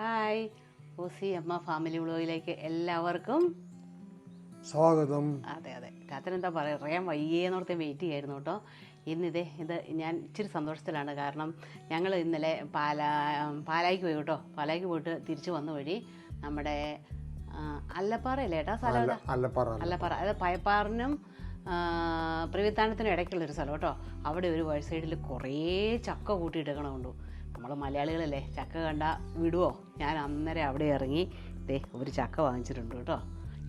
Hi. Aussie അമ്മ family വ്ളോഗിലേക്ക് എല്ലാവർക്കും സ്വാഗതം. അതെ അതെ. കാത്തൻ എന്താ പറയുക അറിയാൻ വയ്യേന്നോർത്ത് വെയിറ്റ് ചെയ്യായിരുന്നു കേട്ടോ. ഇന്നിതേ ഇത് ഞാൻ ഇച്ചിരി സന്തോഷത്തിലാണ്. കാരണം ഞങ്ങൾ ഇന്നലെ പാലാ പാലായിക്ക് പോയി കേട്ടോ. പാലായിക്ക് പോയിട്ട് തിരിച്ചു വന്ന വഴി നമ്മുടെ അല്ലപ്പാറയല്ലേ ഏട്ടാ സ്ഥലം അല്ലപ്പാറ? അല്ലപ്പറ. അല്ലപ്പാറ. അത് പയപ്പാറിനും പ്രിവിത്താനത്തിനും ഇടയ്ക്കുള്ളൊരു സ്ഥലം കേട്ടോ. അവിടെ ഒരു വഴി സൈഡിൽ കുറേ ചക്ക കൂട്ടിയിട്ടേക്കണമുണ്ടു നമ്മൾ മലയാളികളല്ലേ ചക്ക കണ്ട വിടുവോ? ഞാൻ അന്നേരം അവിടെ ഇറങ്ങി ദേ ഒരു ചക്ക വാങ്ങിച്ചിട്ടുണ്ട് കേട്ടോ.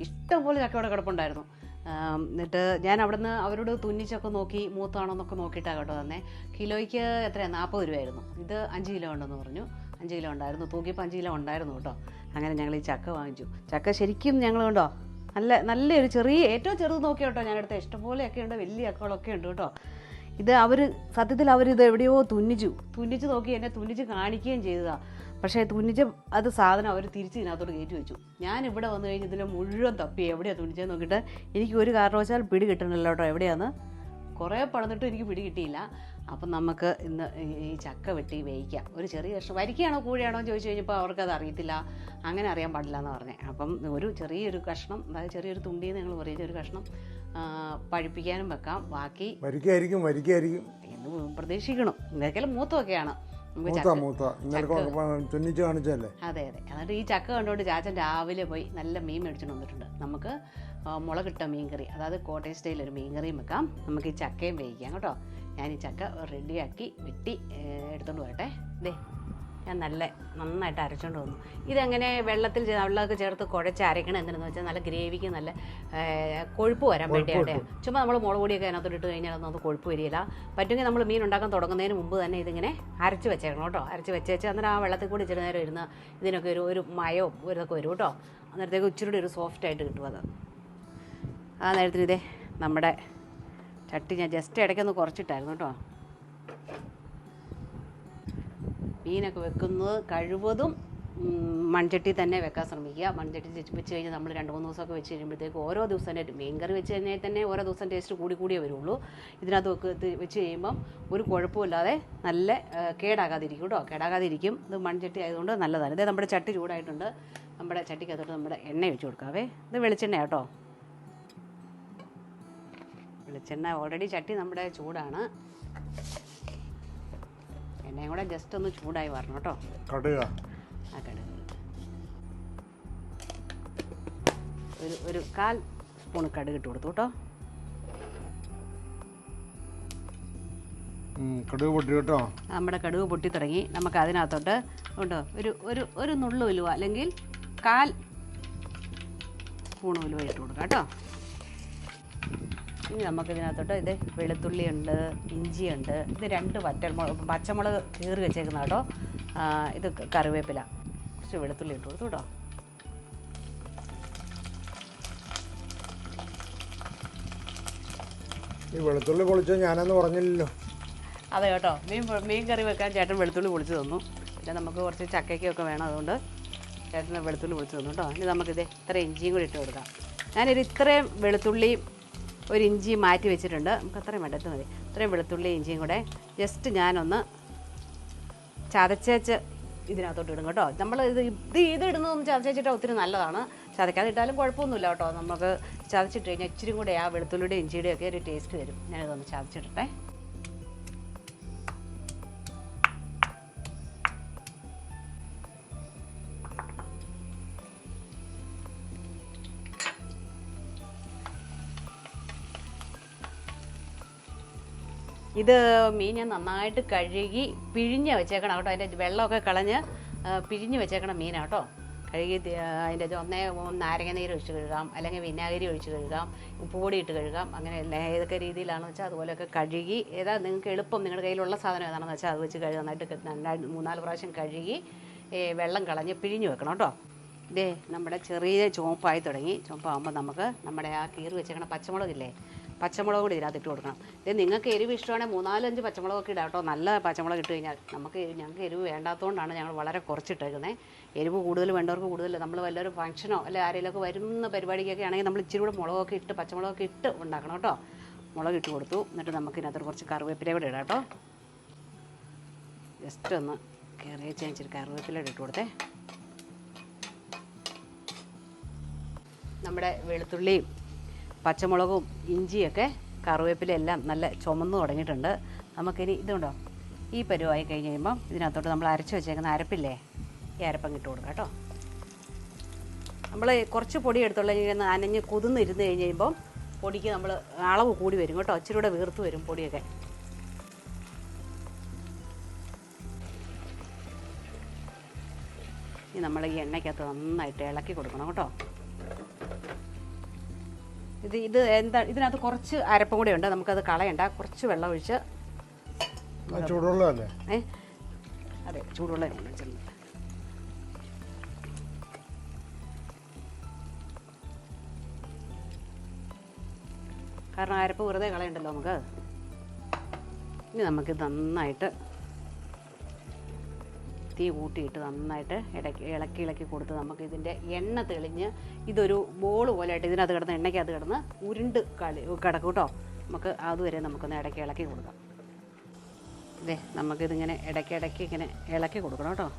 ഇഷ്ടംപോലെ ചക്ക അവിടെ കിടപ്പുണ്ടായിരുന്നു. എന്നിട്ട് ഞാൻ അവിടുന്ന് അവരോട് തുന്നിച്ചൊക്കെ നോക്കി മൂത്താണോ എന്നൊക്കെ നോക്കിയിട്ടാണ് കേട്ടോ തന്നെ. കിലോയ്ക്ക് എത്രയാണ് നാൽപ്പത് രൂപയായിരുന്നു. ഇത് അഞ്ച് കിലോ ഉണ്ടെന്ന് പറഞ്ഞു. അഞ്ച് കിലോ ഉണ്ടായിരുന്നു. തൂക്കിയപ്പോൾ അഞ്ച് കിലോ ഉണ്ടായിരുന്നു കേട്ടോ. അങ്ങനെ ഞങ്ങൾ ഈ ചക്ക വാങ്ങിച്ചു. ചക്ക ശരിക്കും ഞങ്ങൾ കണ്ടോ നല്ല നല്ലൊരു ചെറിയ ഏറ്റവും ചെറുത് നോക്കി കേട്ടോ ഞാനെടുത്ത. ഇഷ്ടംപോലെയൊക്കെ ഉണ്ട് വലിയ ചക്കകളൊക്കെ ഉണ്ട് കേട്ടോ. ഇത് അവർ സത്യത്തിൽ അവരിത് എവിടെയോ തുന്നിച്ചു. തുന്നിച്ച് നോക്കി എന്നെ തുന്നിച്ച് കാണിക്കുകയും ചെയ്തതാണ് പക്ഷേ തുന്നിച്ച അത് സാധനം അവർ തിരിച്ച് ഇതിനകത്തോട്ട് കയറ്റി വെച്ചു. ഞാൻ ഇവിടെ വന്നു കഴിഞ്ഞ് ഇതിൽ മുഴുവൻ തപ്പി എവിടെയാണ് തുന്നിച്ചതെന്ന് നോക്കിയിട്ട് എനിക്ക് ഒരു കാരണവശാൽ പിടി കിട്ടണില്ല കേട്ടോ എവിടെയാന്ന്? കുറേ പടന്നിട്ടും എനിക്ക് പിടി കിട്ടിയില്ല. അപ്പം നമുക്ക് ഇന്ന് ഈ- ചക്ക വെട്ടി വേവിക്കാം. ഒരു ചെറിയ കഷ്ണം. വരിക്കയാണോ കൂഴിയാണോ എന്ന് ചോദിച്ചു കഴിഞ്ഞപ്പോൾ അവർക്കത് അറിയത്തില്ല. അങ്ങനെ അറിയാൻ പാടില്ല എന്ന് പറഞ്ഞേ. അപ്പം ഒരു ചെറിയൊരു കഷ്ണം അതായത് ചെറിയൊരു തുണ്ടി എന്ന് ഞങ്ങൾ പറയുന്ന ഒരു കഷ്ണം. പഴുപ്പിക്കാനും വെക്കാം. ബാക്കി വരിക്കായിരിക്കും വരിക്കായിരിക്കും എന്ന് പ്രതീക്ഷിക്കണം. ഇതൊക്കെ മൂത്തമൊക്കെയാണ് അതെ അതെ. എന്നിട്ട് ഈ ചക്ക കണ്ടുകൊണ്ട് ചാച്ചൻ രാവിലെ പോയി നല്ല മീൻ മേടിച്ചുകൊണ്ട് വന്നിട്ടുണ്ട്. നമുക്ക് മുള മുളകിട്ട മീൻകറി അതായത് കോട്ടയം സ്റ്റൈൽ ഒരു മീൻ കറിയും വെക്കാം. നമുക്ക് ഈ ചക്കയും വേവിക്കാം കേട്ടോ. ഞാൻ ഈ ചക്ക റെഡിയാക്കി വെട്ടി എടുത്തുകൊണ്ട് എടുത്തോണ്ട് വരട്ടെ. ദേ. ഞാൻ നല്ല നന്നായിട്ട് അരച്ചുകൊണ്ട് വന്നു. ഇതെങ്ങനെ വെള്ളത്തിൽ വെള്ളമൊക്കെ ചേർത്ത് കുഴച്ച് അരക്കണം എന്തിനെന്ന് വെച്ചാൽ നല്ല ഗ്രേവിക്ക് നല്ല കൊഴുപ്പ് വരാൻ വേണ്ടിയാണ് ചുമ്മാ നമ്മൾ മുളക് പൊടിയൊക്കെ അതിനകത്തോട്ട് ഇട്ട് കഴിഞ്ഞാൽ ഒന്നും അത് കൊഴുപ്പ് വരികയില്ല. പറ്റുമെങ്കിൽ നമ്മൾ മീൻ ഉണ്ടാക്കാൻ തുടങ്ങുന്നതിന് മുമ്പ് തന്നെ ഇതിങ്ങനെ അരച്ച് വെച്ചേക്കണം കേട്ടോ. അരച്ച് വെച്ചേച്ച് അന്നേരം ആ വെള്ളത്തിൽ കൂടി ഇച്ചിരി നേരം ഇരുന്ന് ഇതിനൊക്കെ ഒരു ഒരു മയോ ഒരു ഇതൊക്കെ വരും കേട്ടോ. അന്നേരത്തേക്ക് ഇച്ചിരി ഒരു സോഫ്റ്റ് ആയിട്ട് കിട്ടും അത്. ആ നേരത്തിന് ഇതേ നമ്മുടെ ചട്ടി ഞാൻ ജസ്റ്റ് ഇടയ്ക്കൊന്ന് കുറച്ചിട്ടായിരുന്നു കേട്ടോ. മീനൊക്കെ വെക്കുന്നത് കഴിവതും മൺചട്ടി തന്നെ വെക്കാൻ ശ്രമിക്കുക. മൺചട്ടി വെച്ച് വെച്ച് കഴിഞ്ഞാൽ നമ്മൾ രണ്ട് മൂന്ന് ദിവസമൊക്കെ വെച്ച് കഴിയുമ്പോഴത്തേക്ക് ഓരോ ദിവസം മീൻ കറി വെച്ച് കഴിഞ്ഞാൽ തന്നെ ഓരോ ദിവസം ടേസ്റ്റ് കൂടി കൂടിയേ വരുള്ളൂ. ഇതിനകത്ത് വെച്ച് കഴിയുമ്പം ഒരു കുഴപ്പമില്ലാതെ നല്ല കേടാകാതിരിക്കും കേട്ടോ. കേടാകാതിരിക്കും. ഇത് മൺചട്ടി ആയതുകൊണ്ട് നല്ലതാണ്. ഇതേ നമ്മുടെ ചട്ടി ചൂടായിട്ടുണ്ട്. നമ്മുടെ ചട്ടിക്കകത്തോട്ട് നമ്മുടെ എണ്ണ ഒഴിച്ച് കൊടുക്കാവേ. ഇത് വെളിച്ചെണ്ണ കേട്ടോ. വെളിച്ചെണ്ണ ഓൾറെഡി ചട്ടി നമ്മുടെ ചൂടാണ്. എണ്ണയും കൂടെ ജസ്റ്റ് ഒന്ന് ചൂടായി വരണം കേട്ടോ. കടുക. ആ കടുക്. ഒരു ഒരു കാൽ സ്പൂൺ കടുക് ഇട്ട് കൊടുത്തു കേട്ടോ. കടുക് പൊട്ടി കേട്ടോ. നമ്മുടെ കടുക് പൊട്ടി തുടങ്ങി. നമുക്ക് അതിനകത്തോട്ട് ഉണ്ടോ ഒരു ഒരു ഒരു നുള്ളു ഉലുവ അല്ലെങ്കിൽ കാൽ സ്പൂൺ ഉലുവ ഇട്ട് കൊടുക്കാം കേട്ടോ. ഇനി നമുക്ക് ഇതിനകത്തോട്ട് ഇത് വെളുത്തുള്ളിയുണ്ട് ഇഞ്ചിയുണ്ട് ഇത് രണ്ട് വറ്റൽമുളക് പച്ചമുളക് കീറി വെച്ചേക്കുന്ന കേട്ടോ. ഇത് കറിവേപ്പില. കുറച്ച് വെളുത്തുള്ളി ഇട്ട് കൊടുത്തു കേട്ടോ. ഈ വെളുത്തുള്ളി പൊളിച്ചത് ഞാനെന്ന് പറഞ്ഞില്ലല്ലോ. അതെ കേട്ടോ. മീൻ മീൻ കറി വെക്കാൻ ചേട്ടൻ വെളുത്തുള്ളി പൊളിച്ച് തന്നു. പിന്നെ നമുക്ക് കുറച്ച് ചക്കയ്ക്കൊക്കെ വേണം അതുകൊണ്ട് ചേട്ടൻ വെളുത്തുള്ളി പൊളിച്ച് തന്നു കേട്ടോ. ഇനി നമുക്കിത് ഇത്ര ഇഞ്ചിയും കൂടി ഇട്ട് കൊടുക്കാം. ഞാനൊരു ഇത്രയും വെളുത്തുള്ളിയും ഒരു ഇഞ്ചി മാറ്റി വെച്ചിട്ടുണ്ട്. നമുക്ക് അത്രയും വേണ്ടത് മതി. അത്രയും വെളുത്തുള്ളി ഇഞ്ചിയും കൂടെ ജസ്റ്റ് ഞാനൊന്ന് ചതച്ചേച്ച് ഇതിനകത്തോട്ട് ഇടും കേട്ടോ. നമ്മൾ ഇത് ഇത് ഇത് ഇടുന്നതൊന്നും ചതച്ചേച്ചിട്ട് ഒത്തിരി നല്ലതാണ്. ചതക്കാതെ ഇട്ടാലും കുഴപ്പമൊന്നുമില്ല കേട്ടോ. നമുക്ക് ചതച്ചിട്ട് കഴിഞ്ഞാൽ ഇച്ചിരി കൂടെ ആ വെളുത്തുള്ളിയുടെ ഇഞ്ചിയുടെയൊക്കെ ഒരു ടേസ്റ്റ് വരും. ഞാനിതൊന്ന് ചതച്ചിട്ടെ ഇത് മീൻ ഞാൻ നന്നായിട്ട് കഴുകി പിഴിഞ്ഞ് വെച്ചേക്കണം കേട്ടോ. അതിന്റെ വെള്ളമൊക്കെ കളഞ്ഞ് പിഴിഞ്ഞ് വെച്ചേക്കണം മീനാണ് കേട്ടോ. കഴുകി അതിന്റെ ഒന്നേ നാരങ്ങ നീര് ഒഴിച്ച് കഴുകാം അല്ലെങ്കിൽ വിനാഗിരി ഒഴിച്ച് കഴുകാം ഉപ്പുപൊടി ഇട്ട് കഴുകാം. അങ്ങനെ ഏതൊക്കെ രീതിയിലാണെന്ന് വെച്ചാൽ അതുപോലെയൊക്കെ കഴുകി ഏതാ നിങ്ങൾക്ക് എളുപ്പം നിങ്ങളുടെ കയ്യിലുള്ള സാധനം ഏതാണെന്ന് വെച്ചാൽ അത് വെച്ച് കഴുകി. നന്നായിട്ട് നന്നായി മൂന്നാൽ പ്രാവശ്യം കഴുകി വെള്ളം കളഞ്ഞ് പിഴിഞ്ഞ് വെക്കണം കേട്ടോ. ഇതേ നമ്മുടെ ചെറിയ ചുവപ്പായി തുടങ്ങി. ചുവപ്പാകുമ്പോൾ നമുക്ക് നമ്മുടെ ആ കീറി വെച്ചേക്കണ പച്ചമുളകില്ലേ പച്ചമുളക് കൂടി ഇതിനകത്ത് ഇട്ട് കൊടുക്കണം. ഇത് നിങ്ങൾക്ക് എരിവ് ഇഷ്ടമാണെങ്കിൽ മൂന്നാലഞ്ച് പച്ചമുളകൊക്കെ ഇടാം കേട്ടോ. നല്ല പച്ചമുളക് ഇട്ട് കഴിഞ്ഞാൽ നമുക്ക് ഞങ്ങൾക്ക് എരിവ് വേണ്ടാത്തതുകൊണ്ടാണ് ഞങ്ങൾ വളരെ കുറച്ചിട്ടേക്കുന്നത് എരിവ് കൂടുതൽ വേണ്ടവർക്ക് കൂടുതൽ. നമ്മൾ വല്ലൊരു ഫംഗ്ഷനോ അല്ലെങ്കിൽ ആരെങ്കിലുമൊക്കെ വരുന്ന പരിപാടിക്കൊക്കെ ആണെങ്കിൽ നമ്മൾ ഇച്ചിരി കൂടെ മുളകൊക്കെ ഇട്ട് പച്ചമുളകൊക്കെ ഇട്ട് ഉണ്ടാക്കണം കേട്ടോ. മുളക് ഇട്ട് കൊടുത്തു. എന്നിട്ട് നമുക്ക് ഇതിനകത്ത് കുറച്ച് കറിവേപ്പില കൂടെ ഇടാം കേട്ടോ. ജസ്റ്റ് ഒന്ന് കയറിയ ചേച്ചിരി കറിവേപ്പില ഇട്ട് കൊടുത്തേ. നമ്മുടെ വെളുത്തുള്ളിയും പച്ചമുളകും ഇഞ്ചിയൊക്കെ കറിവേപ്പില എല്ലാം നല്ല ചുമന്നു തുടങ്ങിയിട്ടുണ്ട്. നമുക്കിനി ഇതുണ്ടോ? ഈ പരുവായി കഴിഞ്ഞ് കഴിയുമ്പം ഇതിനകത്തോട്ട് നമ്മൾ അരച്ച് വെച്ചേക്കുന്ന അരപ്പില്ലേ? ഈ അരപ്പം ഇട്ട് കൊടുക്കാം കേട്ടോ. നമ്മൾ കുറച്ച് പൊടി എടുത്തുള്ള ഇങ്ങനെ നനഞ്ഞ് കുതിർന്നിരുന്ന് കഴിഞ്ഞ് കഴിയുമ്പം പൊടിക്ക് നമ്മൾ അളവ് കൂടി വരും കേട്ടോ. ഇച്ചിരി കൂടെ വീർത്ത് വരും പൊടിയൊക്കെ. ഇനി നമ്മൾ ഈ എണ്ണയ്ക്കകത്ത് നന്നായിട്ട് ഇളക്കി കൊടുക്കണം കേട്ടോ. ഇത് ഇത് എന്താ ഇതിനകത്ത് കുറച്ച് അരപ്പും കൂടെ ഉണ്ട്. നമുക്കത് കളയണ്ട. കുറച്ച് വെള്ളം ഒഴിച്ച് ചൂടുള്ളതല്ലേ? ഏ? അതെ ചൂടുവെള്ളം ഒഴിച്ചിട്ടുണ്ട് കാരണം അരപ്പ് വെറുതെ കളയണ്ടല്ലോ നമുക്ക്. ഇനി നമുക്ക് നന്നായിട്ട് തീ കൂട്ടിയിട്ട് നന്നായിട്ട് ഇടയ്ക്ക് ഇളക്കി ഇളക്കി കൊടുത്ത് നമുക്ക് ഇതിന്റെ എണ്ണ തെളിഞ്ഞ് ഇതൊരു ബോൾ പോലെയായിട്ട് ഇതിനകത്ത് കിടന്ന് എണ്ണയ്ക്കകത്ത് കിടന്ന് ഉരുണ്ട് കളി കിടക്കും കേട്ടോ. നമുക്ക് അതുവരെ നമുക്കൊന്ന് ഇടയ്ക്ക് ഇളക്കി കൊടുക്കാം. ഇതേ നമുക്കിതിങ്ങനെ ഇടയ്ക്ക് ഇടയ്ക്ക് ഇങ്ങനെ ഇളക്കി കൊടുക്കണം കേട്ടോ.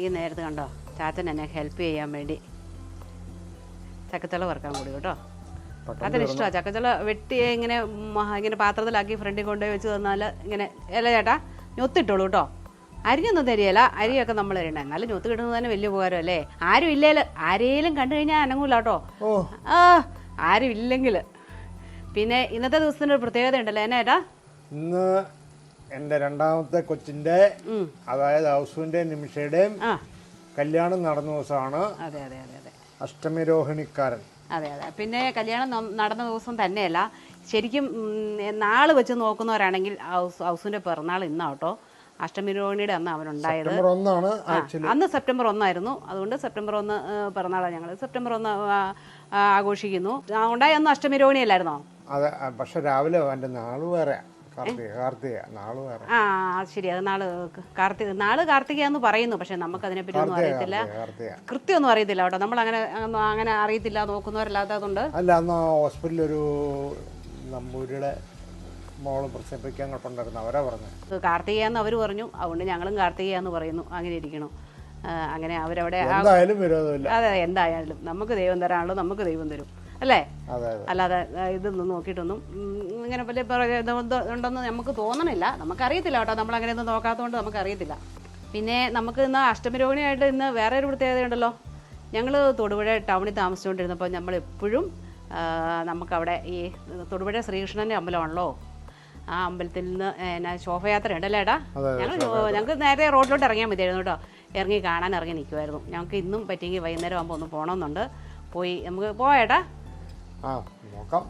ഈ നേരത്ത് കണ്ടോ ചാച്ചൻ എന്നെ ഹെൽപ്പ് ചെയ്യാൻ വേണ്ടി ചക്കച്ചള വറുക്കാൻ കൂടി കേട്ടോ. അതിന് ഇഷ്ടമാണ് ചക്കച്ചുള വെട്ടി ഇങ്ങനെ ഇങ്ങനെ പാത്രത്തിലാക്കി ഫ്രണ്ടിൽ കൊണ്ടുപോയി വെച്ച് തന്നാൽ ഇങ്ങനെ ഇല ചേട്ടാ ഞൊത്തിട്ടോളൂ കേട്ടോ. അരിഞ്ഞൊന്നും തരികയില്ല. അരിയൊക്കെ നമ്മൾ തരണ്ട എന്നാലും ഞൊത്ത് കിട്ടുന്നത് തന്നെ വലിയ ഉപകാരം അല്ലേ? ആരും ഇല്ലേൽ ആരെയും കണ്ടു കഴിഞ്ഞാൽ അനങ്ങൂല കേട്ടോ. ഓ. ആ ആരും ഇല്ലെങ്കിൽ. പിന്നെ ഇന്നത്തെ ദിവസത്തിന്റെ ഒരു പ്രത്യേകത ഉണ്ടല്ലോ. എന്നാ ചേട്ടാ? ഇന്ന് എന്റെ രണ്ടാമത്തെ കൊച്ചിന്റെ അതായത് ഹൗസുവിന്റെ നിമിഷയുടെയും കല്യാണം നടന്ന ദിവസമാണ്. അതെ അതെ അതെ അതെ. അഷ്ടമിരോഹിണിക്കാരൻ അതെ അതെ. പിന്നെ കല്യാണം നടന്ന ദിവസം തന്നെയല്ല ശരിക്കും നാൾ നാൾ വെച്ച് നോക്കുന്നവരാണെങ്കിൽ ഹൗസിന്റെ പിറന്നാൾ ഇന്നാ കേട്ടോ അഷ്ടമി രോഹിണിയുടെ അന്ന് അവനുണ്ടായത്. അന്ന് സെപ്റ്റംബർ ഒന്നായിരുന്നു. അതുകൊണ്ട് സെപ്റ്റംബർ ഒന്ന് പിറന്നാളാണ് ഞങ്ങൾ സെപ്റ്റംബർ ഒന്ന് ആഘോഷിക്കുന്നു. ഉണ്ടായ അന്ന് അഷ്ടമി രോഹിണി അല്ലായിരുന്നോ? അതെ പക്ഷെ രാവിലെ എന്റെ നാൾ വേറെ കാർത്തിക കാർത്തിക ആ ശരി. അത് നാൾ കാർത്തിക നാൾ കാർത്തികയെന്ന് പറയുന്നു. പക്ഷെ നമുക്ക് അതിനെപ്പറ്റി ഒന്നും കാർത്തിക അറിയത്തില്ല. കാർത്തിക കാർത്തിക. കൃത്യമൊന്നും അറിയത്തില്ല കേട്ടോ. നമ്മൾ അങ്ങനെ അങ്ങനെ അറിയത്തില്ല നോക്കുന്നവരല്ലാത്തതുകൊണ്ട്. അല്ല അന്ന് ഹോസ്പിറ്റലിൽ ഒരു നമ്പൂരിയുടെ മോൾ പ്രസവിപ്പിക്കാൻ അവരാ പറഞ്ഞത്. ഇത് കാർത്തികയെന്ന് അവർ പറഞ്ഞു. അതുകൊണ്ട് ഞങ്ങളും കാർത്തികയെന്ന് പറയുന്നു. അങ്ങനെ ഇരിക്കണം. അങ്ങനെ അവരവിടെ എന്തായാലും അതെ എന്തായാലും. നമുക്ക് ദൈവം തരാനുള്ളൂ നമുക്ക് ദൈവം തരും. അല്ലേ? അല്ലാതെ ഇതൊന്നും നോക്കിയിട്ടൊന്നും ഇങ്ങനെ വലിയ ഉണ്ടെന്ന് നമുക്ക് തോന്നണില്ല. നമുക്കറിയത്തില്ല കേട്ടോ. നമ്മൾ അങ്ങനെ അങ്ങനെയൊന്നും നോക്കാത്തതുകൊണ്ട് നമുക്കറിയത്തില്ല. പിന്നെ നമുക്ക് ഇന്ന് അഷ്ടമി രോഹിണിയായിട്ട് ഇന്ന് വേറെ ഒരു പ്രത്യേകതയുണ്ടല്ലോ ഞങ്ങൾ തൊടുപുഴ ടൗണിൽ താമസിച്ചുകൊണ്ടിരുന്നപ്പോൾ നമ്മൾ എപ്പോഴും നമുക്കവിടെ ഈ തൊടുപുഴ ശ്രീകൃഷ്ണന്റെ അമ്പലമാണല്ലോ. ആ അമ്പലത്തിൽ നിന്ന് എന്നാ ശോഭയാത്ര ഉണ്ടല്ലേ ഏട്ടാ? ഞങ്ങൾ ഞങ്ങൾക്ക് നേരത്തെ റോഡിലോട്ട് ഇറങ്ങിയാൽ മതിയായിരുന്നു കേട്ടോ. ഇറങ്ങി കാണാൻ ഇറങ്ങി നിൽക്കുമായിരുന്നു ഞങ്ങൾക്ക് ഇന്നും പറ്റിയെങ്കിൽ വൈകുന്നേരം ആകുമ്പോൾ ഒന്ന് പോകണമെന്നുണ്ട് പോയി നമുക്ക് പോയേട്ടാ ആ നോക്കാം.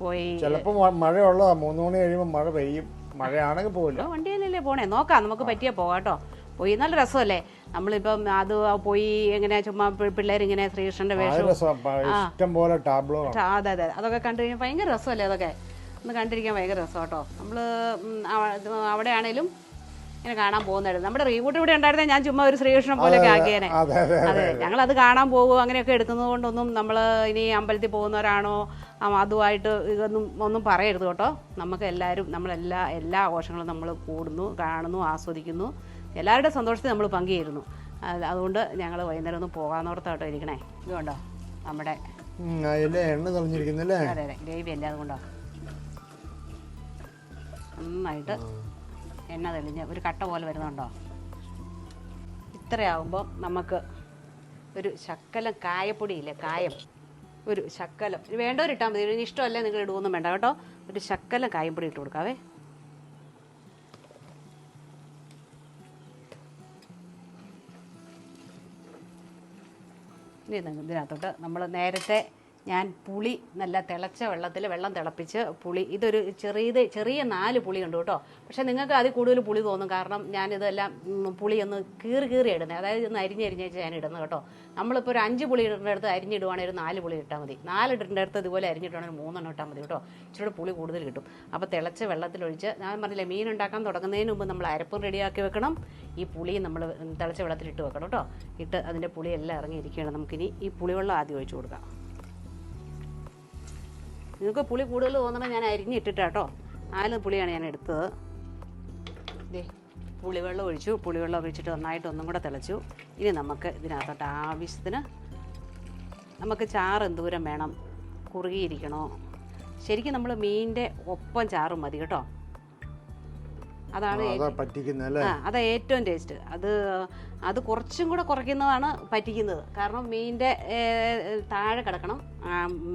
പോയി. ചിലപ്പോൾ മഴയുള്ളതാ. മൂന്ന് മണി കഴിയുമ്പോൾ മഴ പെയ്യും. മഴയാണെങ്കിൽ പോകില്ല വണ്ടിയിലല്ലേ പോണേ? നോക്കാം നമുക്ക് പറ്റിയ പോകാട്ടോ കേട്ടോ. പോയി നല്ല രസമല്ലേ? നമ്മളിപ്പം അത് പോയി എങ്ങനെ ചുമ്മാ പിള്ളേരിങ്ങനെ ശ്രീകൃഷ്ണന്റെ വേഷം ഇഷ്ടം പോലെ ടാബ്ലോ അതെ അതെ അതൊക്കെ കണ്ടു കഴിഞ്ഞാൽ ഭയങ്കര രസമല്ലേ അതൊക്കെ? ഒന്ന് കണ്ടിരിക്കാൻ ഭയങ്കര രസം കേട്ടോ. നമ്മൾ അവിടെ ആണേലും ഇങ്ങനെ കാണാൻ പോകുന്നതായിരുന്നു. നമ്മുടെ റീബൂട്ട് ഇവിടെ ഉണ്ടായിരുന്നേ ഞാൻ ചുമ്മാ ഒരു ശ്രീകൃഷ്ണൻ പോലെയൊക്കെ ആക്കിയേനെ. അതെ ഞങ്ങൾ അത്. കാണാൻ പോകും അങ്ങനെയൊക്കെ എടുക്കുന്നത് കൊണ്ടൊന്നും നമ്മൾ ഇനി അമ്പലത്തിൽ പോകുന്നവരാണോ അതുമായിട്ട് ഇതൊന്നും ഒന്നും പറയരുത് കേട്ടോ. നമുക്ക് എല്ലാവരും നമ്മളെല്ലാ എല്ലാ ആഘോഷങ്ങളും നമ്മൾ കൂടുന്നു കാണുന്നു ആസ്വദിക്കുന്നു. എല്ലാവരുടെ സന്തോഷത്തിൽ നമ്മൾ പങ്കുചേരുന്നു. അതുകൊണ്ട് ഞങ്ങൾ വൈകുന്നേരം ഒന്ന് പോകാന്നോർത്താട്ടോ ഇരിക്കണേ. ഇതുകൊണ്ടോ? നമ്മുടെ എണ്ണ അതെ അതെ. ഗ്രേവി അല്ലേ അതുകൊണ്ടോ? നന്നായിട്ട് എണ്ണ തെളിഞ്ഞ് ഒരു കട്ട പോലെ വരുന്നുണ്ടോ? ഇത്രയാവുമ്പോൾ നമുക്ക് ഒരു ശക്കലം കായപ്പൊടിയില്ലേ കായം? ഒരു ശക്കലം. വേണ്ടവരിട്ടാൽ മതി. ഇനി ഇഷ്ടമല്ലേ നിങ്ങൾ ഇടുവൊന്നും വേണ്ട കേട്ടോ. ഒരു ശക്കലം കായപ്പൊടി ഇട്ട് കൊടുക്കാവേ. ഇതിനകത്തോട്ട് നമ്മൾ നേരത്തെ ഞാൻ പുളി നല്ല തിളച്ച വെള്ളത്തിൽ വെള്ളം തിളപ്പിച്ച് പുളി. ഇതൊരു ചെറിയത് ചെറിയ നാല് പുളി ഉണ്ട് കേട്ടോ. പക്ഷേ നിങ്ങൾക്ക് അതിൽ കൂടുതൽ പുളി തോന്നും. കാരണം ഞാനിതെല്ലാം പുളി ഒന്ന് കീറി കീറി ഇടുന്നത്. അതായത് ഒന്ന് അരിഞ്ഞരിഞ്ഞ് വെച്ച് ഞാൻ ഇടുന്നത് കേട്ടോ. നമ്മളിപ്പോൾ ഒരു അഞ്ച് പുളി ഇടേണ്ട അടുത്ത് അരിഞ്ഞിടുവാണെങ്കിൽ ഒരു നാല് പുളി ഇട്ടാൽ മതി. നാല് ഇടേണ്ട അടുത്ത് ഇതുപോലെ അരിഞ്ഞിടുവാണെങ്കിൽ മൂന്നെണ്ണം ഇട്ടാൽ മതി കേട്ടോ. ഇച്ചിരി പുളി കൂടുതൽ കിട്ടും. അപ്പോൾ തിളച്ച വെള്ളത്തിലൊഴിച്ച് ഞാൻ പറഞ്ഞില്ലേ മീൻ ഉണ്ടാക്കാൻ തുടങ്ങുന്നതിന് മുമ്പ് നമ്മൾ അരപ്പും റെഡിയാക്കി വെക്കണം. ഈ പുളി നമ്മൾ തിളച്ച വെള്ളത്തിൽ ഇട്ട് വെക്കണം കേട്ടോ. ഇട്ട് അതിന്റെ പുളിയെല്ലാം ഇറങ്ങിയിരിക്കുകയാണ്. നമുക്കിനി ഈ പുളിവെള്ളം ആദ്യം ഒഴിച്ചു കൊടുക്കാം. നിങ്ങൾക്ക് പുളി കൂടുതൽ തോന്നണം ഞാൻ അരിഞ്ഞിട്ടിട്ടാ കേട്ടോ നാല് പുളിയാണ് ഞാൻ എടുത്തത്. ദേ പുളിവെള്ളം ഒഴിച്ചു. പുളിവെള്ളം ഒഴിച്ചിട്ട് നന്നായിട്ട് ഒന്നും കൂടെ തിളച്ചു. ഇനി നമുക്ക് ഇതിനകത്തോട്ട് ആവശ്യത്തിന് നമുക്ക് ചാറ് എന്തൂരം വേണം? കുറുകിയിരിക്കണോ? ശരിക്കും നമ്മൾ മീനിന്റെ ഒപ്പം ചാറും മതി കേട്ടോ. അതാണ് അതാ ഏറ്റവും ടേസ്റ്റ് അത് അത് കുറച്ചും കൂടെ കുറയ്ക്കുന്നതാണ് പറ്റിക്കുന്നത്. കാരണം മീനിന്റെ താഴെ കിടക്കണം.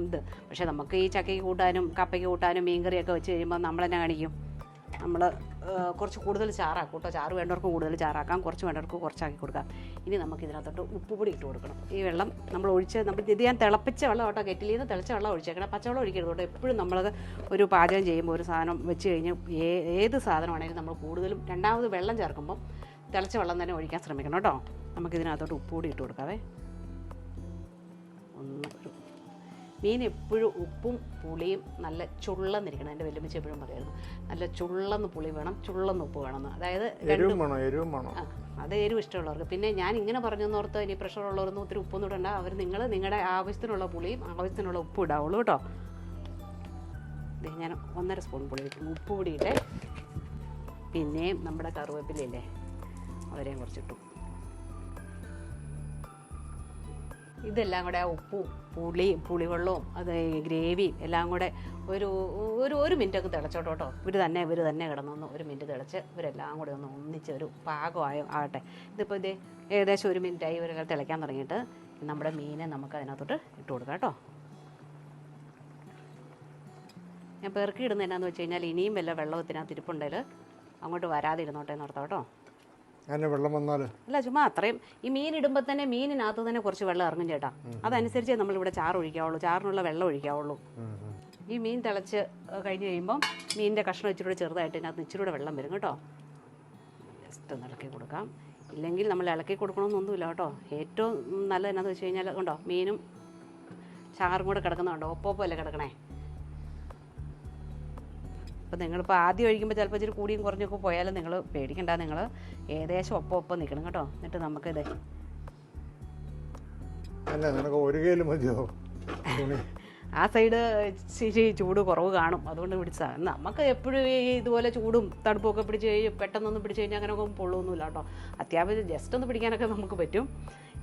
ഇത്. പക്ഷേ നമുക്ക് ഈ ചക്കയ്ക്ക് കൂട്ടാനും കപ്പയ്ക്ക് കൂട്ടാനും മീൻകറിയൊക്കെ വെച്ച് കഴിയുമ്പോൾ നമ്മളെന്നെ കാണിക്കും. നമ്മൾ കുറച്ച് കൂടുതൽ ചാറാക്കും കേട്ടോ. ചാറ് വേണ്ടവർക്ക് കൂടുതൽ ചാറാക്കാം കുറച്ച് വേണ്ടവർക്ക് കുറച്ചാക്കി കൊടുക്കാം. ഇനി നമുക്ക് ഇതിനകത്തോട്ട് ഉപ്പുപൊടി ഇട്ട് കൊടുക്കണം. ഈ വെള്ളം നമ്മൾ ഒഴിച്ച് നമ്മൾ ഇത് ഞാൻ തിളപ്പിച്ച വെള്ളം കേട്ടോ കെറ്റിലിൽ നിന്ന് തിളച്ച വെള്ളം ഒഴിച്ചേക്കണം. പച്ചവെള്ളം ഒഴിക്കരുത് കേട്ടോ. എപ്പോഴും നമ്മൾ ഒരു പാചകം ചെയ്യുമ്പോൾ ഒരു സാധനം വെച്ച് കഴിഞ്ഞ് ഏത് സാധനമാണെങ്കിലും നമ്മൾ കൂടുതലും രണ്ടാമത് വെള്ളം ചേർക്കുമ്പം തിളച്ച വെള്ളം തന്നെ ഒഴിക്കാൻ ശ്രമിക്കണം കേട്ടോ. നമുക്കിതിനകത്തോട്ട് ഉപ്പുപൊടി ഇട്ട് കൊടുക്കാവേ. ഒന്ന് മീൻ എപ്പോഴും ഉപ്പും പുളിയും നല്ല ചുള്ളന്നിരിക്കണം എന്റെ വലിയ എപ്പോഴും പറയായിരുന്നു നല്ല ചുള്ളന്ന് പുളി വേണം ചുള്ളന്ന് ഉപ്പ് വേണം അതായത് അത് എരിവ് ഇഷ്ടമുള്ളവർക്ക്. പിന്നെ ഞാൻ ഇങ്ങനെ പറഞ്ഞെന്നോർത്ത് ഇനി പ്രഷർ ഉള്ളവരൊന്നും ഒത്തിരി ഉപ്പൊന്നും ഇടണ്ട. അവർ നിങ്ങൾ നിങ്ങളുടെ ആവശ്യത്തിനുള്ള പുളിയും ആവശ്യത്തിനുള്ള ഉപ്പും ഇടാവുള്ളൂ കേട്ടോ. ഞാൻ ഒന്നര സ്പൂൺ പുളി ഇട്ടു. ഉപ്പ് കൂടിയിട്ട് പിന്നെയും നമ്മുടെ കറുവേപ്പിലയില്ലേ അവരെയും കുറച്ചിട്ടു. ഇതെല്ലാം കൂടെ ആ ഉപ്പും പുളിയും പുളിവെള്ളവും അത് ഗ്രേവിയും എല്ലാം കൂടെ ഒരു ഒരു ഒരു മിനിറ്റൊക്കെ തിളച്ചോട്ടോ കേട്ടോ. ഇവർ തന്നെ ഇവർ തന്നെ കിടന്നൊന്ന് ഒരു മിനിറ്റ് തിളച്ച് ഇവരെല്ലാം കൂടെ ഒന്ന് ഒന്നിച്ച് ഒരു പാകമായി ആകട്ടെ. ഇതിപ്പോൾ ഇത് ഏകദേശം ഒരു മിനിറ്റായി ഇവരെല്ലാം തിളയ്ക്കാൻ തുടങ്ങിയിട്ട് നമ്മുടെ മീനെ നമുക്ക് അതിനകത്തോട്ട് ഇട്ട് കൊടുക്കാം കേട്ടോ. ഞാൻ പെറുക്കി ഇടുന്നത് എന്നാന്ന് വെച്ച് കഴിഞ്ഞാൽ ഇനിയും വല്ല വെള്ളത്തിനകത്ത് ഇരിപ്പുണ്ടെങ്കിൽ അങ്ങോട്ട് വരാതിരുന്നോട്ടെ എന്ന് ഓർത്താം കേട്ടോ. വെള്ളം വന്നാൽ അല്ല ചുമ്മാ അത്രയും ഈ മീൻ ഇടുമ്പോൾ തന്നെ മീനിനകത്ത് തന്നെ കുറച്ച് വെള്ളം ഇറങ്ങും ചേട്ടാ. അതനുസരിച്ച് നമ്മൾ ഇവിടെ ചാറ് ഒഴിക്കാവുള്ളൂ ചാറിനുള്ള വെള്ളം ഒഴിക്കാവുള്ളൂ. ഈ മീൻ തിളച്ച് കഴിഞ്ഞ് കഴിയുമ്പം മീനിന്റെ കഷ്ണം ഇച്ചിരി കൂടെ ചെറുതായിട്ട് ഇതിനകത്ത് ഇച്ചിരി കൂടെ വെള്ളം വരും കേട്ടോ. ജസ്റ്റ് ഒന്ന് ഇളക്കി കൊടുക്കാം. ഇല്ലെങ്കിൽ നമ്മൾ ഇളക്കി കൊടുക്കണമെന്നൊന്നുമില്ല കേട്ടോ. ഏറ്റവും നല്ലത് എന്നാന്ന് വെച്ച് കഴിഞ്ഞാൽ ഉണ്ടോ മീനും ചാറും കൂടെ കിടക്കുന്നുണ്ടോ ഒപ്പൊപ്പല്ലേ കിടക്കണേ? അപ്പോൾ നിങ്ങളിപ്പോൾ ആദ്യം ഒഴിക്കുമ്പോൾ ചിലപ്പോൾ ഇച്ചിരി കൂടിയും കുറഞ്ഞൊക്കെ പോയാലും നിങ്ങൾ പേടിക്കണ്ട നിങ്ങൾ ഏകദേശം ഒപ്പം ഒപ്പം നിൽക്കണം കേട്ടോ. എന്നിട്ട് നമുക്ക് ഇത് അല്ല നിനക്ക് ഒരു കയ്യിൽ മതിയോ? ആ സൈഡ് ശരി ചൂട് കുറവ് കാണും. അതുകൊണ്ട് പിടിച്ചതാണ് നമുക്ക് എപ്പോഴും ഈ ഇതുപോലെ ചൂടും തണുപ്പും ഒക്കെ പിടിച്ച് കഴിഞ്ഞ് പെട്ടെന്നൊന്നും പിടിച്ച് കഴിഞ്ഞാൽ അങ്ങനെ ഒക്കെ പൊള്ളൊന്നുമില്ല കേട്ടോ. അത്യാവശ്യം ജസ്റ്റ് ഒന്ന് പിടിക്കാനൊക്കെ നമുക്ക് പറ്റും.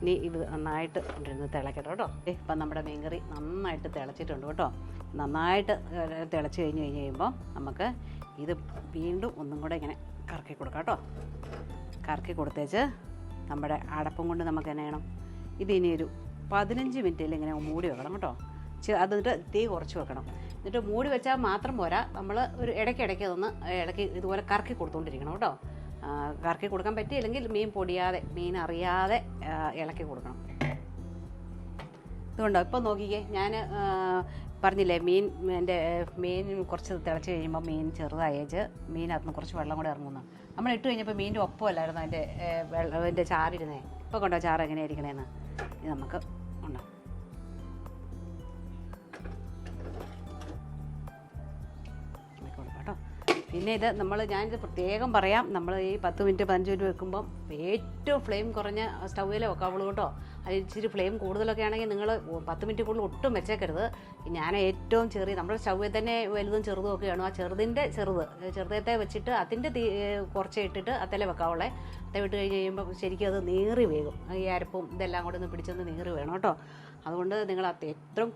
ഇനി ഇത് നന്നായിട്ട് ഇരുന്ന് തിളക്കട്ടെ കേട്ടോ. ഇപ്പം നമ്മുടെ മീൻകറി നന്നായിട്ട് തിളച്ചിട്ടുണ്ട് കേട്ടോ. നന്നായിട്ട് തിളച്ച് കഴിഞ്ഞ് കഴിഞ്ഞ് കഴിയുമ്പോൾ നമുക്ക് ഇത് വീണ്ടും ഒന്നും കൂടെ ഇങ്ങനെ കറക്കി കൊടുക്കാം കേട്ടോ. കറക്കി കൊടുത്തേച്ച് നമ്മുടെ അടപ്പം കൊണ്ട് നമുക്ക് എന്നാ ചെയ്യണം? ഇതിനി ഒരു പതിനഞ്ച് മിനിറ്റിൽ ഇങ്ങനെ മൂടി വെക്കണം കേട്ടോ. അതിട്ട് തീ കുറച്ച് വെക്കണം. എന്നിട്ട് മൂടി വെച്ചാൽ മാത്രം പോരാ. നമ്മൾ ഒരു ഇടയ്ക്കിടയ്ക്ക് അതൊന്ന് ഇടയ്ക്ക് ഇതുപോലെ കറക്കി കൊടുത്തുകൊണ്ടിരിക്കണം കേട്ടോ. കറക്കി കൊടുക്കാൻ പറ്റിയില്ലെങ്കിൽ മീൻ പൊടിയാതെ മീൻ അറിയാതെ ഇളക്കി കൊടുക്കണം. ഇതുകൊണ്ടോ ഇപ്പോൾ നോക്കിക്കേ. ഞാൻ പറഞ്ഞില്ലേ മീൻ എന്റെ മീൻ കുറച്ച് തിളച്ച് കഴിയുമ്പോൾ മീൻ ചെറുതായേച്ച് മീനകത്ത് കുറച്ച് വെള്ളം കൂടെ ഇറങ്ങുന്നു. നമ്മൾ ഇട്ട് കഴിഞ്ഞപ്പോൾ മീന്റെ ഒപ്പമല്ലായിരുന്നു അതിന്റെ വെള്ളം അതിന്റെ ചാറിരുന്നേ ഇപ്പോൾ കൊണ്ടോ ചാറ് എങ്ങനെയായിരിക്കണേന്ന് ഇത് നമുക്ക് ഉണ്ടോ? പിന്നെ ഇത് നമ്മൾ ഞാനിത് പ്രത്യേകം പറയാം. നമ്മൾ ഈ പത്ത് മിനിറ്റ് പതിനഞ്ച് മിനിറ്റ് വെക്കുമ്പം ഏറ്റവും ഫ്ലെയിം കുറഞ്ഞ സ്റ്റൗവിലേ വെക്കാവുള്ളൂ കേട്ടോ. ഇച്ചിരി ഫ്ലെയിം കൂടുതലൊക്കെ ആണെങ്കിൽ നിങ്ങൾ പത്ത് മിനിറ്റ് കൂടുതൽ ഒട്ടും വെച്ചേക്കരുത്. ഞാൻ ഏറ്റവും ചെറിയ നമ്മുടെ സ്റ്റൗവിൽ തന്നെ വലുതും ചെറുതും ഒക്കെയാണ് ആ ചെറുതിന്റെ ചെറുത് ചെറുതത്തെ വെച്ചിട്ട് അതിന്റെ തീ കുറച്ച് ഇട്ടിട്ട് അത്തലെ വെക്കാവുള്ളേ അത്ത വിട്ട് കഴിഞ്ഞ് കഴിയുമ്പോൾ ശരിക്കും അത് നീറി വേകും. ഈ അരപ്പും ഇതെല്ലാം കൂടെ ഒന്ന് പിടിച്ചൊന്ന് നീറി വേണം കേട്ടോ. അതുകൊണ്ട് നിങ്ങൾ അത്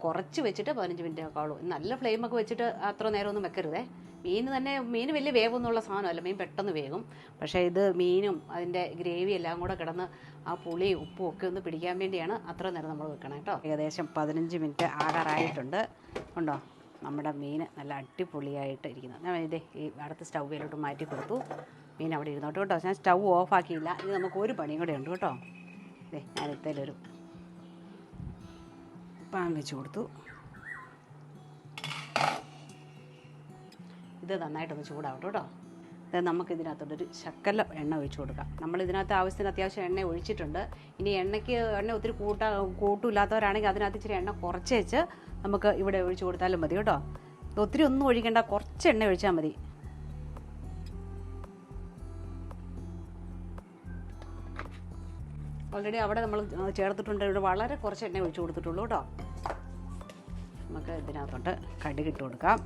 കുറച്ച് വെച്ചിട്ട് പതിനഞ്ച് മിനിറ്റ് വെക്കാവുള്ളൂ. നല്ല ഫ്ലെയിം ഒക്കെ വെച്ചിട്ട് അത്ര നേരമൊന്നും വെക്കരുതേ. മീൻ തന്നെ മീൻ വലിയ വേവൊന്നുമുള്ള സാധനമല്ല. മീൻ പെട്ടെന്ന് വേകും പക്ഷേ ഇത് മീനും അതിന്റെ ഗ്രേവി എല്ലാം കൂടെ കിടന്ന് ആ പുളി ഉപ്പും ഒക്കെ ഒന്ന് പിടിക്കാൻ വേണ്ടിയാണ് അത്ര നേരം നമ്മൾ വെക്കണം കേട്ടോ. ഏകദേശം പതിനഞ്ച് മിനിറ്റ് ആകാറായിട്ടുണ്ട്. ഉണ്ടോ? നമ്മുടെ മീൻ നല്ല അടിപൊളിയായിട്ട് ഇരിക്കുന്നത് ഞാൻ ഇതേ ഈ അടുത്ത സ്റ്റൗവിലോട്ട് മാറ്റി കൊടുത്തു. മീൻ അവിടെ ഇരുന്നോട്ട് കേട്ടോ. ഞാൻ സ്റ്റൗ ഓഫാക്കിയില്ല ഇത് നമുക്ക് ഒരു പണിയും കൂടെ ഉണ്ട് കേട്ടോ. ഇതേ ഞാൻ ഇത്തേലൊരു പാൻ വെച്ച് കൊടുത്തു. ഇത് നന്നായിട്ടൊന്ന് ചൂടാവട്ടെ കേട്ടോ. ഇത് നമുക്ക് ഇതിനകത്തോട്ടൊരു ശക്കല എണ്ണ ഒഴിച്ച് കൊടുക്കാം. നമ്മൾ ഇതിനകത്ത് ആവശ്യത്തിന് അത്യാവശ്യം എണ്ണ ഒഴിച്ചിട്ടുണ്ട്. ഇനി എണ്ണയ്ക്ക് എണ്ണ ഒത്തിരി കൂട്ടാ കൂട്ടില്ലാത്തവരാണെങ്കിൽ അതിനകത്ത് ഇച്ചിരി എണ്ണ കുറച്ച് വെച്ച് നമുക്ക് ഇവിടെ ഒഴിച്ച് കൊടുത്താലും മതി കേട്ടോ. ഒത്തിരി ഒന്നും ഒഴിക്കേണ്ട കുറച്ച് എണ്ണ ഒഴിച്ചാൽ മതി. ഓൾറെഡി അവിടെ നമ്മൾ ചേർത്തിട്ടുണ്ട്. ഇവിടെ വളരെ കുറച്ച് എണ്ണ ഒഴിച്ചു കൊടുത്തിട്ടുള്ളൂ കേട്ടോ. നമുക്ക് ഇതിനകത്തോട്ട് കടുക് ഇട്ട് കൊടുക്കാം.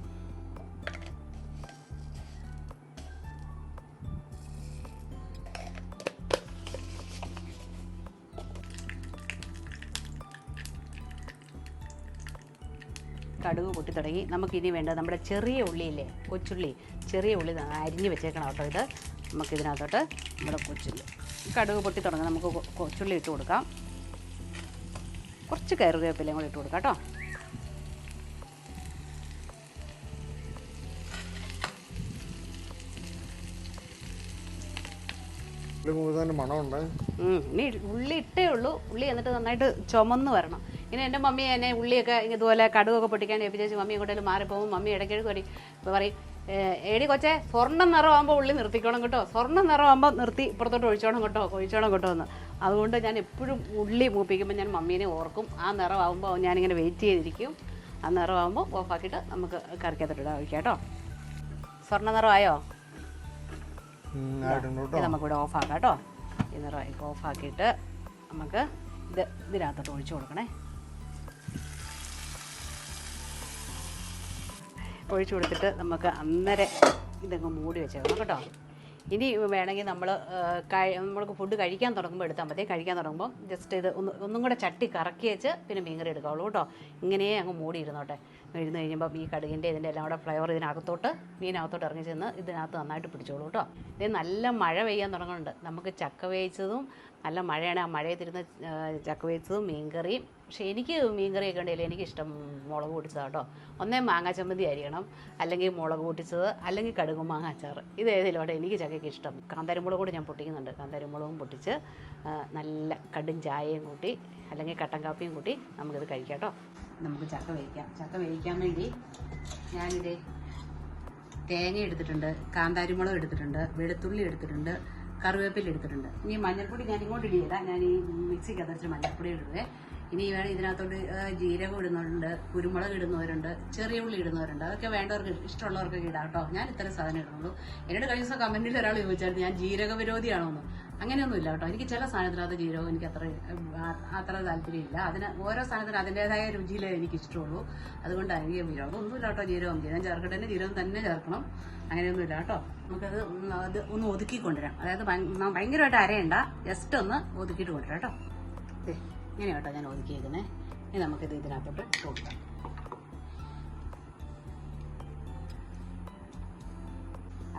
കടുക് പൊട്ടി തുടങ്ങി. നമുക്കിനി വേണ്ടത് നമ്മുടെ ചെറിയ ഉള്ളിയില്ലേ കൊച്ചുള്ളി. ചെറിയ ഉള്ളി അരിഞ്ഞ് വെച്ചേക്കണം കേട്ടോ ഇത്. നമുക്കിതിനകത്തോട്ട് നമ്മുടെ കൊച്ചുള്ളി. കടുക് പൊട്ടി തുടങ്ങി. നമുക്ക് കൊച്ചുള്ളി ഇട്ട് കൊടുക്കാം. കുറച്ച് കറിവേപ്പിലയും കൂടി ഇട്ട് കൊടുക്കാം കേട്ടോ. ഇനി ഉള്ളി ഇട്ടേ ഉള്ളൂ. ഉള്ളി എന്നിട്ട് നന്നായിട്ട് ചുമന്ന് വരണം. ഇനി എന്റെ മമ്മി എന്നെ ഉള്ളിയൊക്കെ ഇതുപോലെ കടുകൊക്കെ പൊട്ടിക്കാൻ ഏൽപ്പിച്ചു മമ്മി എങ്ങോട്ടേലും മാറിപ്പോകും മമ്മി ഇടയ്ക്കിടയ്ക്ക് പറയും പറയും "ഏ, എടി കൊച്ചെ സ്വർണം നിറമാകുമ്പോൾ ഉള്ളി നിർത്തിക്കോണം കേട്ടോ. സ്വർണം നിറമാകുമ്പോൾ നിർത്തി ഇപ്പുറത്തോട്ട് ഒഴിച്ചോണം കേട്ടോ ഒഴിച്ചോണം കേട്ടോ എന്ന്. അതുകൊണ്ട് ഞാൻ എപ്പോഴും ഉള്ളി മൂപ്പിക്കുമ്പോൾ ഞാൻ മമ്മീനെ ഓർക്കും. ആ നിറമാകുമ്പോൾ ഞാനിങ്ങനെ വെയിറ്റ് ചെയ്തിരിക്കും. ആ നിറമാകുമ്പോൾ ഓഫാക്കിയിട്ട് നമുക്ക് കറിക്കകത്തിട്ട് ഒഴിക്കാം കേട്ടോ. സ്വർണ നിറമായോ നമുക്കിവിടെ ഓഫാക്കാം കേട്ടോ. ഈ നിറം ഓഫാക്കിയിട്ട് നമുക്ക് ഇത് ഇതിനകത്തോട്ട് ഒഴിച്ചു കൊടുക്കണേ. ഒഴിച്ചു കൊടുത്തിട്ട് നമുക്ക് അന്നേരം ഇതങ്ങ് മൂടി വെച്ചേക്കണം കേട്ടോ. ഇനി വേണമെങ്കിൽ നമ്മൾ നമ്മൾക്ക് ഫുഡ് കഴിക്കാൻ തുടങ്ങുമ്പോൾ എടുത്താൽ മതി. കഴിക്കാൻ തുടങ്ങുമ്പോൾ ജസ്റ്റ് ഇത് ഒന്ന് ഒന്നും കൂടെ ചട്ടി കറക്കി വെച്ച് പിന്നെ മീൻകറി എടുക്കാവുള്ളൂ കേട്ടോ. ഇങ്ങനെ അങ്ങ് മൂടി ഇരുന്നോട്ടെ. ഇരുന്ന് കഴിയുമ്പോൾ ഈ കടുകിന്റെ ഇതിന്റെ എല്ലാം കൂടെ ഫ്ലേവർ ഇതിനകത്തോട്ട് മീനകത്തോട്ട് ഇറങ്ങി ചെന്ന് ഇതിനകത്ത് നന്നായിട്ട് പിടിച്ചോളൂ കേട്ടോ. ഇത് നല്ല മഴ പെയ്യാൻ തുടങ്ങുന്നുണ്ട്. നമുക്ക് ചക്ക വേവിച്ചതും നല്ല മഴയാണ് ആ മഴയത്തിരുന്ന് ചക്ക വേവിച്ചതും മീൻകറിയും പക്ഷേ എനിക്ക് മീൻകറിയൊക്കെ ഉണ്ടെങ്കിൽ എനിക്കിഷ്ടം മുളക് പൊട്ടിച്ചതാണ് കേട്ടോ. ഒന്നേ മാങ്ങ ചമ്മന്തി അരിയണം അല്ലെങ്കിൽ മുളക് പൊട്ടിച്ചത് അല്ലെങ്കിൽ കടുകും മാങ്ങ അച്ചാർ ഇത് ഏതിലോട്ടെ എനിക്ക് ചക്കയ്ക്ക് ഇഷ്ടം. കാന്താരിമുളക് കൂടി ഞാൻ പൊട്ടിക്കുന്നുണ്ട്. കാന്താരിമുളകും പൊട്ടിച്ച് നല്ല കടും ചായയും കൂട്ടി അല്ലെങ്കിൽ കട്ടൻ കാപ്പിയും കൂട്ടി നമുക്കിത് കഴിക്കാം കേട്ടോ. നമുക്ക് ചക്ക വേവിക്കാം. ചക്ക വേവിക്കാൻ വേണ്ടി ഞാനിത് തേങ്ങ എടുത്തിട്ടുണ്ട് കാന്താരിമുളക് എടുത്തിട്ടുണ്ട് വെളുത്തുള്ളി എടുത്തിട്ടുണ്ട് കറിവേപ്പില എടുത്തിട്ടുണ്ട്. ഇനി മഞ്ഞൾപ്പൊടി ഞാൻ ഇങ്ങോട്ട് ഇടിയില്ല ഞാൻ ഈ മിക്സിക്ക് അതച്ച് മഞ്ഞൾപ്പൊടി ഇടുവേ. ഇനി വേണം ഇതിനകത്തോട്ട് ജീരകം ഇടുന്നവരുണ്ട് കുരുമുളക് ഇടുന്നവരുണ്ട് ചെറിയ ഉള്ളി ഇടുന്നവരുണ്ട്. അതൊക്കെ വേണ്ടവർക്ക് ഇഷ്ടമുള്ളവർക്ക് ഇടാം കേട്ടോ ഞാൻ ഇത്തരം സാധനം ഇടുന്നുള്ളൂ. എന്നോട് കഴിഞ്ഞ ദിവസം കമന്റിൽ ഒരാൾ ചോദിച്ചായിരുന്നു ഞാൻ ജീരക വിരോധിയാണോന്ന് അങ്ങനെയൊന്നും ഇല്ല കേട്ടോ. എനിക്ക് ചില സാധനത്തിനകത്ത് ജീരകം എനിക്ക് അത്ര അത്ര താല്പര്യമില്ല. അതിന് ഓരോ സാധനത്തിനും അതിന്റെതായ രുചിയിലേ എനിക്ക് ഇഷ്ടമുള്ളൂ. അതുകൊണ്ടാണ് എനിക്ക് വിരോധം ഒന്നുമില്ല കേട്ടോ ജീരകം ജീരകം ചേർക്കട്ടെ. ജീരകം തന്നെ ചേർക്കണം. അങ്ങനെയൊന്നുമില്ല കേട്ടോ. നമുക്കത് അത് ഒന്ന് ഒതുക്കി കൊണ്ടുവരാം അതായത് ഭയ- ഭയങ്കരമായിട്ട് അരയണ്ട. ജസ്റ്റ് ഒന്ന് ഒതുക്കിയിട്ട് കൊണ്ടുവരാം കേട്ടോ. ഇങ്ങനെ കേട്ടോ ഞാൻ ഒതുക്കിയേക്കുന്നേ. ഇനി നമുക്കിത് ഇതിനകത്തോട്ട് കൊടുക്കാം.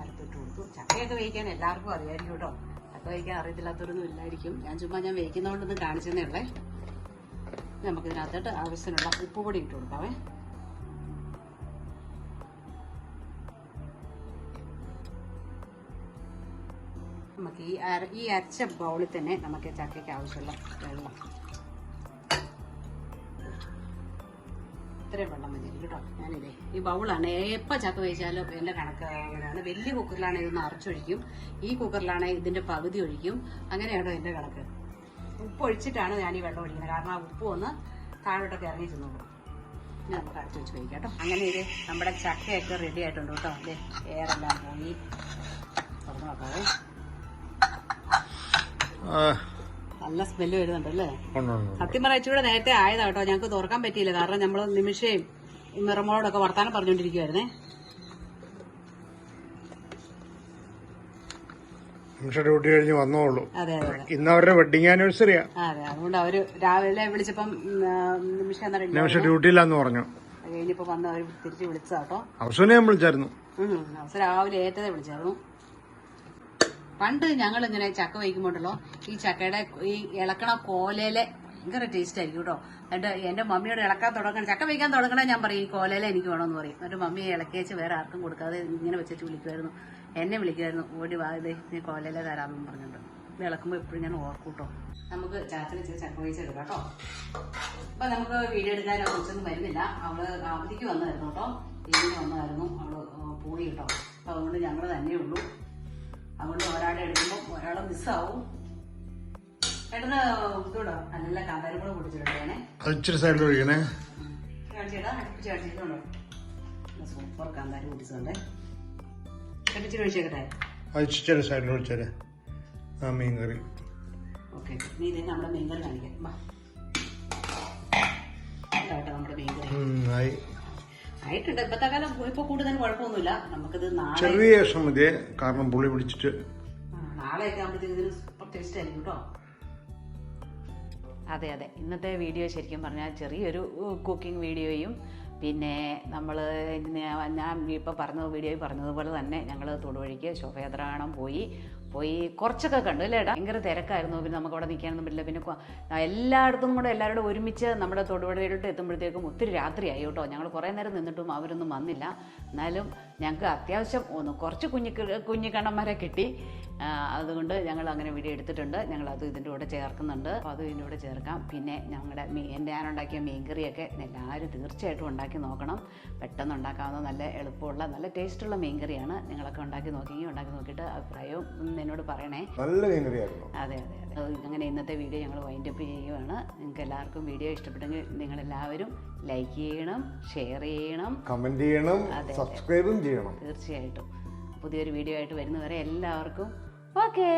അരത്തിട്ട് കൊടുത്തു. ചക്കയൊക്കെ വേവിക്കാൻ എല്ലാവർക്കും അറിയായിരിക്കും കേട്ടോ. ചക്ക വേവിക്കാൻ അറിയത്തില്ലാത്തവരൊന്നും ഇല്ലായിരിക്കും. ഞാൻ ചുമ്മാ ഞാൻ വേവിക്കുന്നതുകൊണ്ടൊന്നും കാണിച്ചതേ ഉള്ളേ. നമുക്ക് നമുക്കിതിനകത്തോട്ട് ആവശ്യത്തിനുള്ള ഉപ്പ് പൊടി ഇട്ട് കൊടുക്കാവേ. നമുക്ക് ഈ ഈ അരച്ച ബൗളിൽ തന്നെ നമുക്ക് ചക്കയ്ക്ക് ആവശ്യമുള്ള വെള്ളം ഇത്രയും വെള്ളം മതി. കേട്ടോ ഞാനിതേ. ഈ ബൗളാണ് എപ്പോൾ ചക്ക വെച്ചാലും എന്റെ കണക്ക് അങ്ങനെയാണ് വലിയ കുക്കറിലാണ് ഇതൊന്ന് അരച്ചൊഴിക്കും ഈ കുക്കറിലാണ് ഇതിന്റെ പകുതി ഒഴിക്കും. അങ്ങനെയാണോ എന്റെ കണക്ക്? ഉപ്പ് ഒഴിച്ചിട്ടാണ് ഞാൻ ഈ വെള്ളം ഒഴിക്കുന്നത്. കാരണം ആ ഉപ്പ് ഒന്ന് താഴോട്ടൊക്കെ ഇറങ്ങി ചെന്നോളൂ ഇനി നമുക്ക് അടച്ചു വെച്ച് കഴിക്കാം കേട്ടോ. അങ്ങനെ ഇത് നമ്മുടെ ചക്കയൊക്കെ റെഡി ആയിട്ടുണ്ട് കേട്ടോ. അല്ലേ എയറെല്ലാം പോയി തുറന്നു നോക്കാവേ. നല്ല സ്മെല്ല് വരുന്നുണ്ട് അല്ലേ. സത്യം പറഞ്ഞാൽ ഇച്ചിരി നേരത്തെ ആയതാ കേട്ടോ. ഞങ്ങൾക്ക് തുറക്കാൻ പറ്റിയില്ല. കാരണം നമ്മൾ നിമിഷയും നിറമോളോടൊക്കെ വർത്താനം പറഞ്ഞുകൊണ്ടിരിക്കുവായിരുന്നേ നിമിഷം ഡ്യൂട്ടി കഴിഞ്ഞ് വന്നോളൂ. അതെ അതെ അതെ. ഇന്ന് അവരുടെ വെഡിങ് ആനിവേഴ്സറിയാ അതെ അതുകൊണ്ട് അവർ രാവിലെ വിളിച്ചപ്പം നിമിഷ ഡ്യൂട്ടിയില്ലാന്ന് പറഞ്ഞു. കഴിഞ്ഞപ്പോ വന്ന് അവർ തിരിച്ചു വിളിച്ചാട്ടോ അവസരം അവസനെ ഞാൻ വിളിച്ചായിരുന്നു. അവസരം രാവിലെ ഏറ്റതേ വിളിച്ചായിരുന്നു. പണ്ട് ഞങ്ങൾ ഇങ്ങനെ ചക്ക വയ്ക്കുമ്പോണ്ടല്ലോ ഈ ചക്കയുടെ ഈ ഇളക്കണ കോലയിലെ ഭയങ്കര ടേസ്റ്റ് ആയിരിക്കും കേട്ടോ. എന്റെ മമ്മിയോട് ഇളക്കാൻ തുടങ്ങണം ചക്ക വയ്ക്കാൻ തുടങ്ങണേ ഞാൻ പറയും ഈ കോലയിലെ എനിക്ക് വേണമെന്ന് പറയും. എന്നിട്ട് മമ്മി ഇളക്കിയേച്ച് വേറെ ആർക്കും കൊടുക്കാതെ ഇങ്ങനെ വെച്ചിട്ട് വിളിക്കുമായിരുന്നു എന്നെ വിളിക്കുമായിരുന്നു ഓടി വാ നീ കോലയിലെ തരാമെന്ന് പറഞ്ഞിട്ടുണ്ട് ഇത് ഇളക്കുമ്പോൾ എപ്പോഴും ഞാൻ ഓർക്കും കേട്ടോ. നമുക്ക് ചാച്ചന് ഇച്ചിരി ചക്ക വയസ്സ് എടുക്കാം കേട്ടോ. അപ്പൊ നമുക്ക് വീഡിയോ എടുക്കാനോ കുറിച്ചൊന്നും വരുന്നില്ല. അവൾ അവധിക്ക് വന്നായിരുന്നു കേട്ടോ. ഇങ്ങനെ വന്നായിരുന്നു അവൾ പോയി കേട്ടോ. അപ്പൊ അതുകൊണ്ട് ഞങ്ങൾ തന്നെ ഉള്ളൂ അതുകൊണ്ട് ഒരാളെ എടുക്കുമ്പോൾ ഒരാളെ മിസ്സാവും ായി നല്ല പൊടിച്ചിട്ടുണ്ടേ ഇച്ചിരി സൈഡിൽ ഒഴിക്കണേ. കാണിച്ചേട്ടാ അടുപ്പിച്ച് കാണിച്ചിട്ടുണ്ടോ സൂപ്പർ കാന്താരി പൊടിച്ചതുണ്ട് കട്ടിച്ചിട്ട് ഒഴിച്ചേക്കട്ടെ. അത് ഇച്ചിരി സൈഡിൽ ഒഴിച്ചേരെ. ആ മീൻ കറി ഓക്കെ നീ ഇത് നമ്മുടെ മീൻകറി കാണിക്കാം. വാ. ഇതാ കേട്ടോ നമ്മുടെ മീൻകറി. ഉം, ആയി. ആയിട്ടുണ്ട്. ഇപ്പത്തെ കാലം ഇപ്പൊ കൂടുതൽ കുഴപ്പമൊന്നുമില്ല. നമുക്കിത് നാളെ ചെറിയ ശേഷം മതിയെ. കാരണം പുളി പിടിച്ചിട്ട് ആ, നാളെയൊക്കെ ആകുമ്പോഴത്തേക്ക് ഇതിന് സൂപ്പർ ടേസ്റ്റ് ആയിരിക്കും കേട്ടോ. അതെ അതെ. ഇന്നത്തെ വീഡിയോ ശരിക്കും പറഞ്ഞാൽ ചെറിയൊരു കുക്കിംഗ് വീഡിയോയും പിന്നെ നമ്മൾ ഞാൻ ഇപ്പോൾ പറഞ്ഞ വീഡിയോയിൽ പറഞ്ഞതുപോലെ തന്നെ ഞങ്ങൾ തൊടുവഴിക്ക് ശോഭയാത്ര കാണാൻ പോയി. പോയി. കുറച്ചൊക്കെ കണ്ടു അല്ലേ ഏട്ടാ ഭയങ്കര തിരക്കായിരുന്നു. പിന്നെ നമുക്ക് അവിടെ നിൽക്കാനൊന്നും പറ്റില്ല. പിന്നെ എല്ലായിടത്തും കൂടെ എല്ലാവരോടും ഒരുമിച്ച് നമ്മുടെ തൊടുപുഴയിലോട്ട് എത്തുമ്പോഴത്തേക്കും ഒത്തിരി രാത്രിയായി കേട്ടോ. ഞങ്ങൾ കുറേ നേരം നിന്നിട്ടും അവരൊന്നും വന്നില്ല. എന്നാലും ഞങ്ങൾക്ക് അത്യാവശ്യം ഒന്ന് കുറച്ച് കുഞ്ഞു കണ്ണന്മാരെ കിട്ടി. അതുകൊണ്ട് ഞങ്ങൾ അങ്ങനെ വീഡിയോ എടുത്തിട്ടുണ്ട്. ഞങ്ങൾ അത് ഇതിന്റെ കൂടെ ചേർക്കുന്നുണ്ട്. അപ്പോൾ അത് ഇതിന്റെ കൂടെ ചേർക്കാം. പിന്നെ ഞങ്ങളുടെ മീൻ എന്റെ ഞാൻ ഉണ്ടാക്കിയ മീൻകറിയൊക്കെ എല്ലാവരും തീർച്ചയായിട്ടും ഉണ്ടാക്കി നോക്കണം. പെട്ടെന്ന് ഉണ്ടാക്കാവുന്ന നല്ല എളുപ്പമുള്ള നല്ല ടേസ്റ്റുള്ള മീൻകറിയാണ്. നിങ്ങളൊക്കെ ഉണ്ടാക്കി നോക്കിയെങ്കിൽ ഉണ്ടാക്കി നോക്കിയിട്ട് അഭിപ്രായവും എന്നോട് പറയണേ. നല്ല മീൻകറിയായിരുന്നു. അതെ അതെ. അപ്പോൾ അങ്ങനെ ഇന്നത്തെ വീഡിയോ ഞങ്ങൾ വൈൻഡപ്പ് ചെയ്യുകയാണ് നിങ്ങൾക്ക് എല്ലാവർക്കും വീഡിയോ ഇഷ്ടപ്പെട്ടെങ്കിൽ നിങ്ങൾ എല്ലാവരും ലൈക്ക് ചെയ്യണം. ഷെയർ ചെയ്യണം കമന്റ് ചെയ്യണം സബ്സ്ക്രൈബും ചെയ്യണം. തീർച്ചയായിട്ടും. പുതിയൊരു വീഡിയോ ആയിട്ട് വരുന്നവരെ എല്ലാവർക്കും ഓക്കേ